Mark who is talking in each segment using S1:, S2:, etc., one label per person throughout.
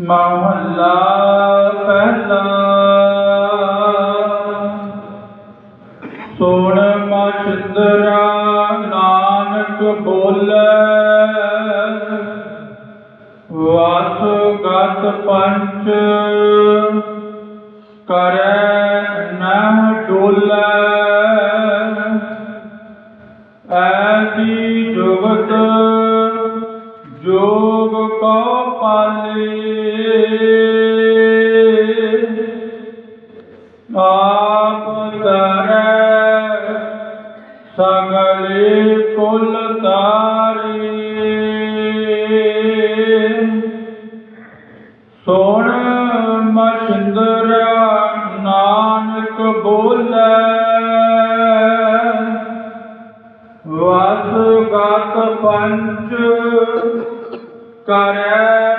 S1: ਮਹੱਲਾ ਪਹਿਲਾ ਸੋਣ ਮਛੰਦਰਾ ਨਾਨਕ ਬੋਲੇ। ਵਾਸ ਗਤ ਪੰਚ ਕਰੈ ਨਹ ਡੋਲੇ ਪਾਲੇ। ਆਪ ਕਰੈ ਸਗਲੇ ਕੁਲ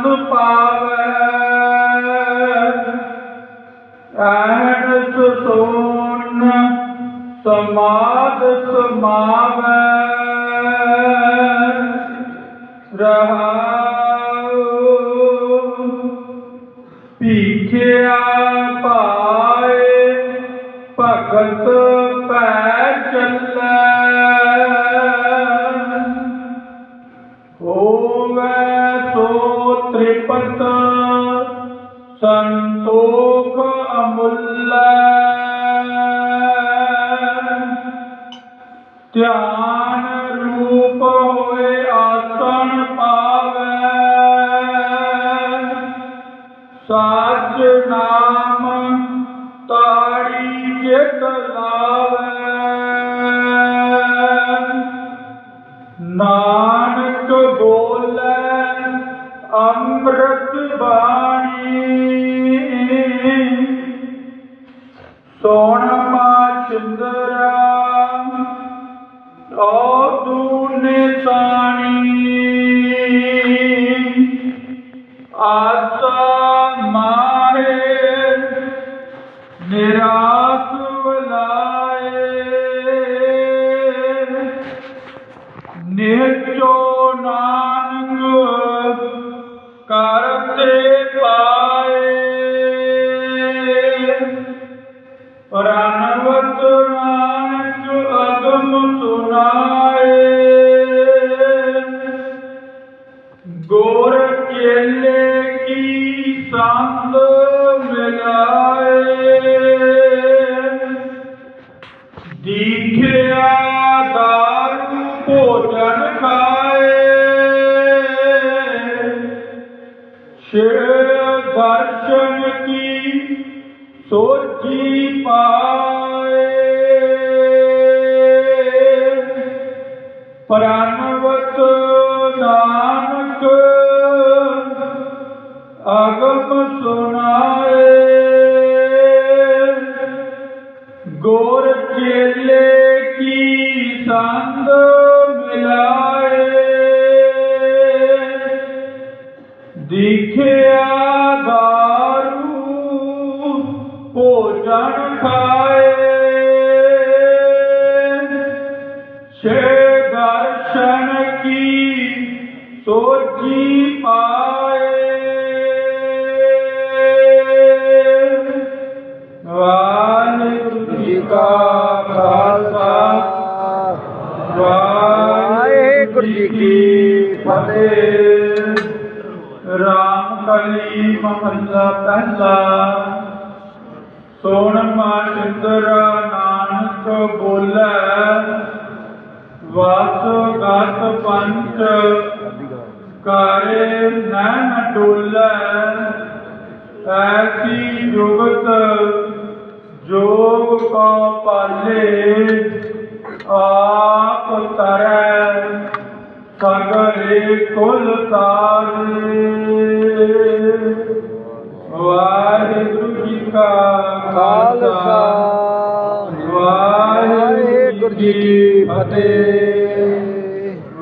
S1: ਐਸੀ ਮਤ ਪਾਵੈ। ਐਨਸ ਸੋਨ ਸਮਾਦ ਸਮਾਵੈ। ਰਹਾਉ। ਭੀਖਿਆ ਪਾਏ ਭਗਤ ਪੈ ਚੱਲੈ। ਸੋ ਸੰਤੋਖ ਅਮੁੱਲ ਧਿਆਨ ਰੂਪ ਹੋਏ ਆਸਣ ਪਾਵੈ ਸਾਚ ਨਾਮ ਤਾੜੀ ਜਿਤ ਲਾਵੈ ਅੰਮ੍ਰਿਤ ਬਾਣੀ। ਸੋਣ ਮਾ ਚੰਦਰਾ ਓ ਦੂਨੇ ਸਾਣੀ ਆਸਾ ਮਾਰੇ ਨਿਰਾਸ ਵਲਾ भारत ਸ਼ਿਵ ਦਰਸ਼ਨ ਕੀ ਸੋਚੀ ਪਾਏ। ਪ੍ਰਾਨਵਤ ਨਾਨਕ ਅਗਮ ਸੁਨਾਏ ਗੋਰ ਚੇਲੇ ਕੀ ਸੰਗ ਦਿਖਿਆ ਦਾਰੂ ਭੋਜਨ ਖਾਏ। ਛੇ ਦਰਸ਼ਨ ਕੀ ਸੋਚੀ ਪਾਏ। ਵਾਹਿਗੁਰੂ ਜੀ ਕਾ ਖਾਲਸਾ। ਵਾਹਿਗੁਰੂ ਜੀ ਕੀ ਫਤਿਹ। ਰਾਮ ਕਲੀ ਮਹੱਲਾ ਪਹਿਲਾ ਸੋਣ ਮਾ ਚੰਦਰਾ ਨਾਨਕ ਬੋਲੇ ਵਾਸ ਗਤ ਪੰਚ ਕਾਰੇ ਨੈਣ ਡੋਲੇ ਐਸੀ ਜੁਗਤ ਜੋਗ ਕੋ ਪਾਲੇ ਆਪ ਤਰੈ ਸਗਲੇ ਕੁਲ ਤਾਰੇ